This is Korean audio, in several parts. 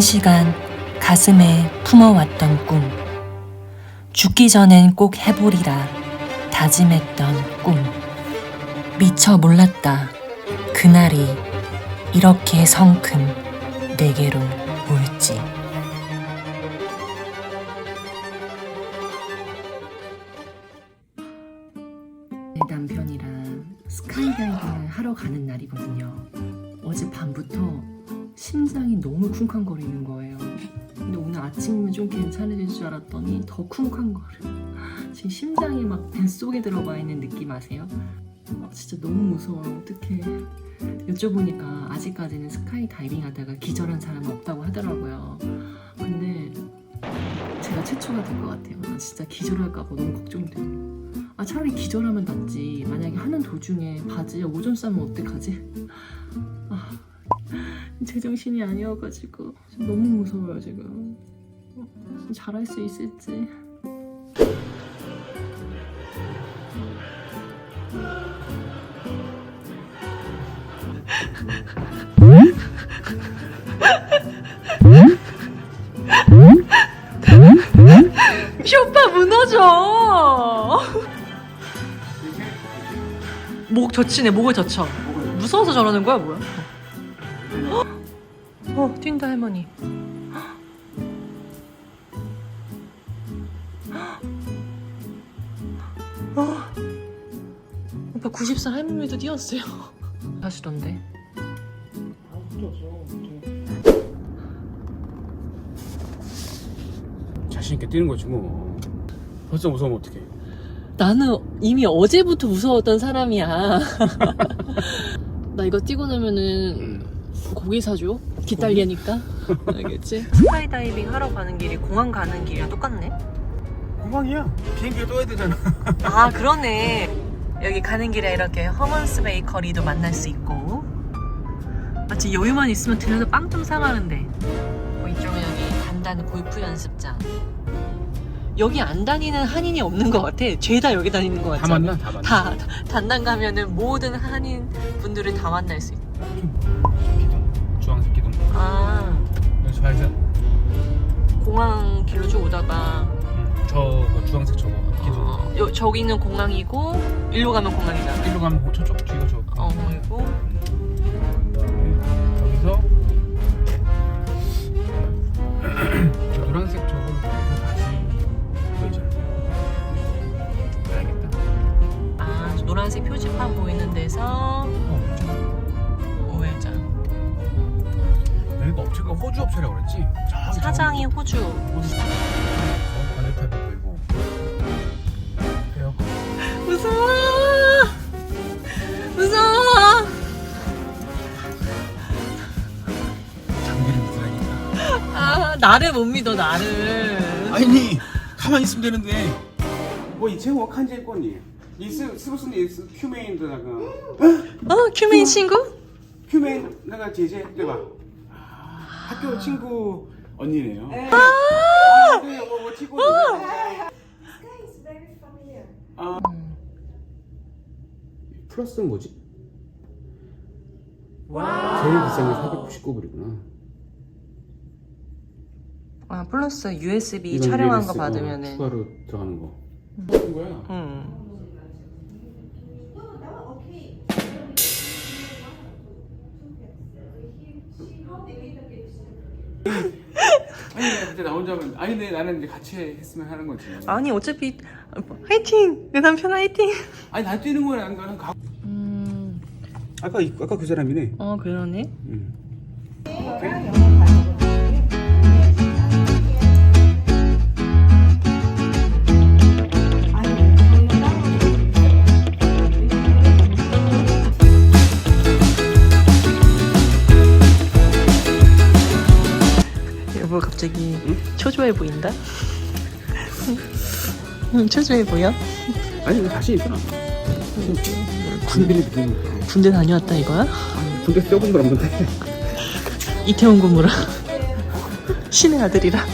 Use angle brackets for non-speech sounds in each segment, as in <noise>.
오랜 시간 가슴에 품어왔던 꿈. 죽기 전엔 꼭 해보리라 다짐했던 꿈. 미처 몰랐다. 그날이 이렇게 성큼 내게로 올지. 내 남편이랑 스카이다이빙을 하러 가는 날이거든요. 어제 밤부터 심장이 너무 쿵쾅거리는 거예요. 근데 오늘 아침이면 좀 괜찮아질 줄 알았더니 더 쿵쾅거려. 지금 심장이 막 뱃속에 들어가 있는 느낌 아세요? 아, 진짜 너무 무서워요. 어떡해. 여쭤보니까 아직까지는 스카이 다이빙 하다가 기절한 사람은 없다고 하더라고요. 근데 제가 최초가 될 것 같아요. 나 진짜 기절할까봐 너무 걱정돼요. 아 차라리 기절하면 낫지. 만약에 하는 도중에 바지에 오줌 싸면 어떡하지? 아 제정신이 아니어가지고 너무 무서워요 지금. 어, 잘할 수 있을지. 오빠 무너져. 목 젖히네 목을 젖혀. 무서워서 저러는 거야 뭐야? 어 뛴다 할머니. 어. 오빠 90살 할머니도 뛰었어요. <laughs> 하시던데. 자신 있게 뛰는 거지 뭐. 벌써 무서우면 어떡해. 나는 이미 어제부터 무서웠던 사람이야. <laughs> 나 이거 뛰고 나면은 고기 사줘. 기다리니까. <laughs> 알겠지? 스카이다이빙 하러 가는 길이 공항 가는 길이랑 똑같네. 공항이야. 비행기가 떠야 되잖아. <laughs> 아 그러네. 여기 가는 길에 이렇게 허먼스 베이커리도 만날 수 있고. 마치 여유만 있으면 들려서 빵 좀 사가는데. 뭐 이쪽은 여기 단단 골프 연습장. 여기 안 다니는 한인이 없는 것 같아. 죄다 여기 다니는 것 같아. 다 만나? 다 만나. 다 단단 가면은 모든 한인 분들을 다 만날 수 기둥. 아 여기 좌회전. 공항 길로 쭉 오다가 응. 저그 주황색 저거 기둥. 어, 요, 저기는 공항이고 일로 가면 공항이다. 일로 가면 뭐 저쪽 뒤가 저. 어 그리고 그다음에 여기서 <clears throat> 저 노란색 저거 다시 보이잖아. 알겠다. 아 노란색 표지판 보이는 데서 여기가 업체가 호주 업체라고 그랬지? 사장이 호주. 호주. 저 반대탑이 보이고. 무서워. 무서워. 장비를 믿으라니까. 아 나를 못 믿어 나를. 아니 가만히 있으면 되는데 뭐 이 제가 칸제 거니 이 스- 스브스니 이 스- 큐메인도 나가 어 큐메인 친구? 큐메인 내봐 학교 친구 언니네요. 아! 네, 뭐, 뭐 친구 is very familiar. 아. 플러스는 뭐지? 제일 비싼 게 499불이구나. 아 플러스 USB 촬영한 거 USB, 어, 받으면은. 추가로 들어가는 거. 무슨 거야? 음. 아니 근데 나 혼자 하면 아니 근데 나는 이제 같이 했으면 하는 거지 아니 어차피 화이팅 내 남편 화이팅. 아니 나 뛰는 거야 나는 가 음. 아까 이- 아까 그 사람이네 어 그러네. 응. 보인다. 응, 초조해 보여? 아니 자신 있잖아 군대를 믿으니까 군대 다녀왔다 이거야? 군대 껴본 건 없는데 이태원 고무라 신의 아들이라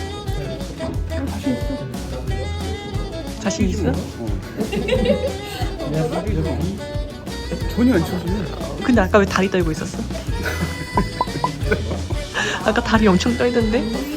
자신 있어? 전에 전혀 안 쳐주네 근데 아까 왜 다리 떨고 있었어? <laughs> 아까 다리 엄청 떨던데?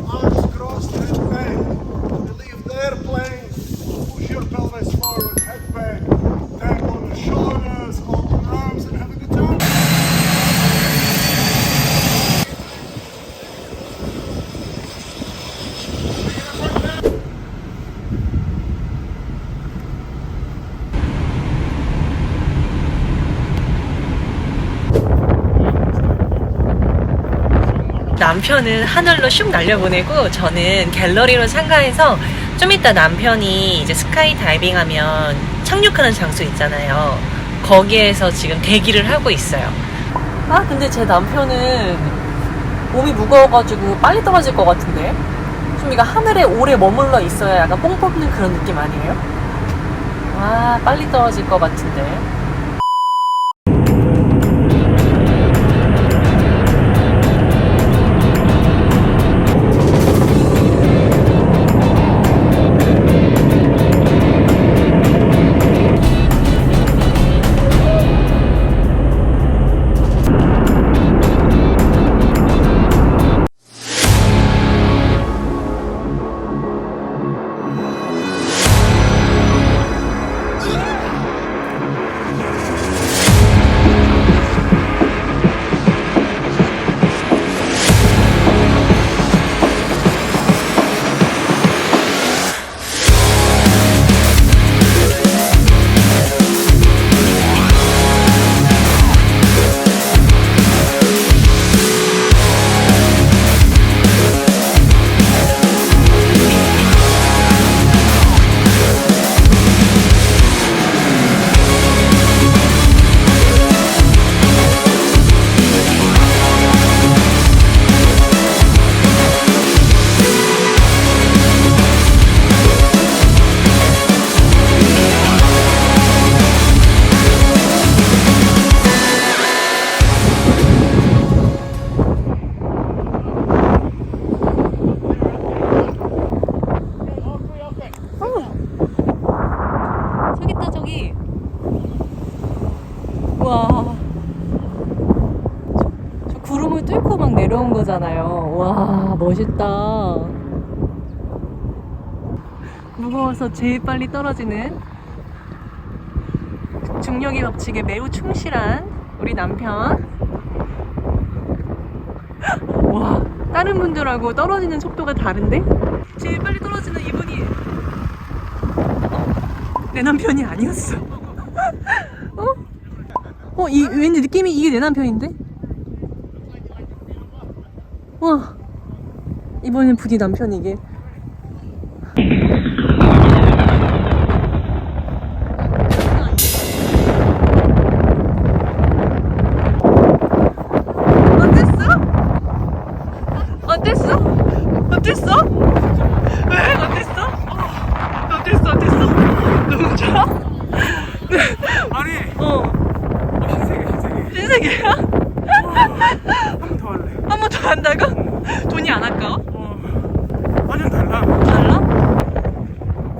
남편은 하늘로 슉 날려보내고 저는 갤러리로 참가해서 좀 이따 남편이 이제 스카이 다이빙 하면 착륙하는 장소 있잖아요. 거기에서 지금 대기를 하고 있어요. 아, 근데 제 남편은 몸이 무거워가지고 빨리 떨어질 것 같은데? 좀 이거 하늘에 오래 머물러 있어야 약간 뽕 뽑는 그런 느낌 아니에요? 아, 빨리 떨어질 것 같은데. 무거워서 제일 빨리 떨어지는 중력의 법칙에 매우 충실한 우리 남편. <gasps> 와, 다른 분들하고 떨어지는 속도가 다른데? 제일 빨리 떨어지는 이분이 내 남편이 아니었어. <laughs> 어? 어, 이 왠지 느낌이 이게 내 남편인데? 와, 이번엔 부디 남편이 이게. 어땠어? 어땠어? 어땠어? 왜? 어땠어? 어땠어? 어땠어? 너무 좋아? 아니 어. 신세계 신세계 신세계야? 한 번 더 할래 한 번 더 한다고? 아까워? 어 완전 달라 달라?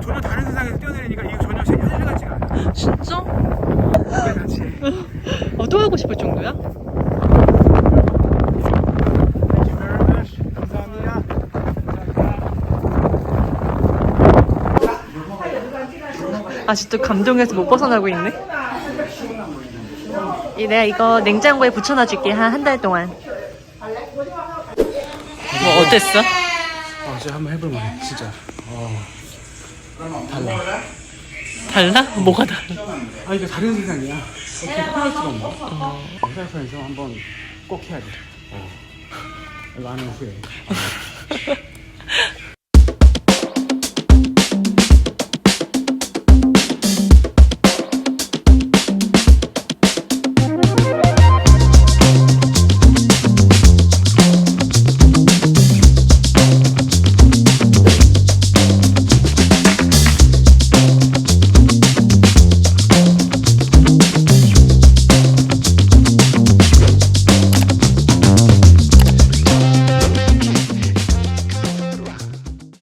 전혀 다른 세상에서 뛰어내리니까 이거 전혀 현- 현실 같지가 않아 진짜? 그게 같이 <laughs> 어, 또 하고 싶을 정도야? Thank you very much 감사합니다 아직도 감동에서 못 벗어나고 있네. 이 내가 이거 냉장고에 붙여놔 줄게 한 한 달 동안. 뭐 어땠어? 어 진짜 한번 해볼 만해 진짜. 어. 달라. 달라? 뭐가 달라? 아 이거 다른 세상이야. 어떻게 표현할 수가 없나 영상에서 한번 꼭 해야 돼. 어. 이거 안 하면 후회 <laughs>